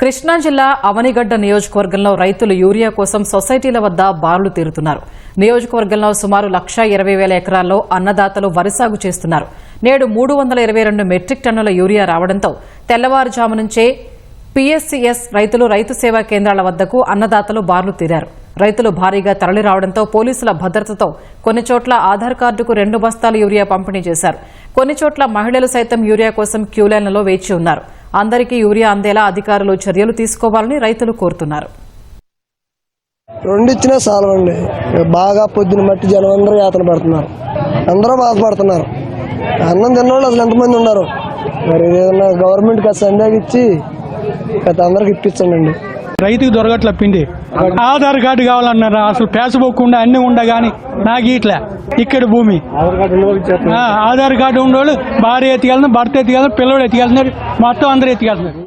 కృష్ణా జిల్లా అవనిగడ్డ నియోజకవర్గంలో రైతులు యూరియా కోసం సొసైటీల వద్ద బారులు తీరుతున్నారు. నియోజకవర్గంలో సుమారు లక్షా ఇరవై వేల ఎకరాల్లో అన్నదాతలు వరి సాగు చేస్తున్నారు. నేడు మూడు వందల ఇరవై రెండు మెట్రిక్ టన్నుల యూరియా రావడంతో తెల్లవారుజాము నుంచే పీఎస్సీఎస్ రైతులు రైతు సేవా కేంద్రాల వద్దకు అన్నదాతలు బార్లు తీరారు. రైతులు భారీగా తరలి రావడంతో పోలీసుల భద్రతతో కొన్ని చోట్ల ఆధార్ కార్డుకు రెండు బస్తాలు యూరియా పంపిణీ చేశారు. కొన్ని చోట్ల మహిళలు సైతం యూరియా కోసం క్యూలైన్లలో వేచి ఉన్నారు. అందరికీ యూరియా అందేలా అధికారులు చర్యలు తీసుకోవాలని రైతులు కోరుతున్నారు. రెండు ఇచ్చినా చాలవండి బాగా పొద్దున మట్టి జనం అందరూ యాతన పడుతున్నారు. అందరూ బాధపడుతున్నారు. అన్నం తిన్నోళ్ళు అసలు ఎంతమంది ఉన్నారు? మరి ఏదన్నా గవర్నమెంట్ కాస్త సందేహం ఇచ్చి గత అందరికి ఇప్పించండి. రైతుకు దొరకట్ల పిండి. ఆధార్ కార్డు కావాలన్నారు? అసలు ఫేస్బుక్ ఉండే అన్ని ఉండగాని నాకు ఇట్లా. ఇక్కడ భూమి. ఆ, ఆధార్ కార్డు ఉండేవాళ్ళు భార్య ఎత్తుకెళ్తున్నారు భర్త ఎత్తుకెళ్తున్నారు పిల్లడు ఎత్తికెళ్తున్నారు మొత్తం అందరూ ఎత్తికెళ్తున్నారు.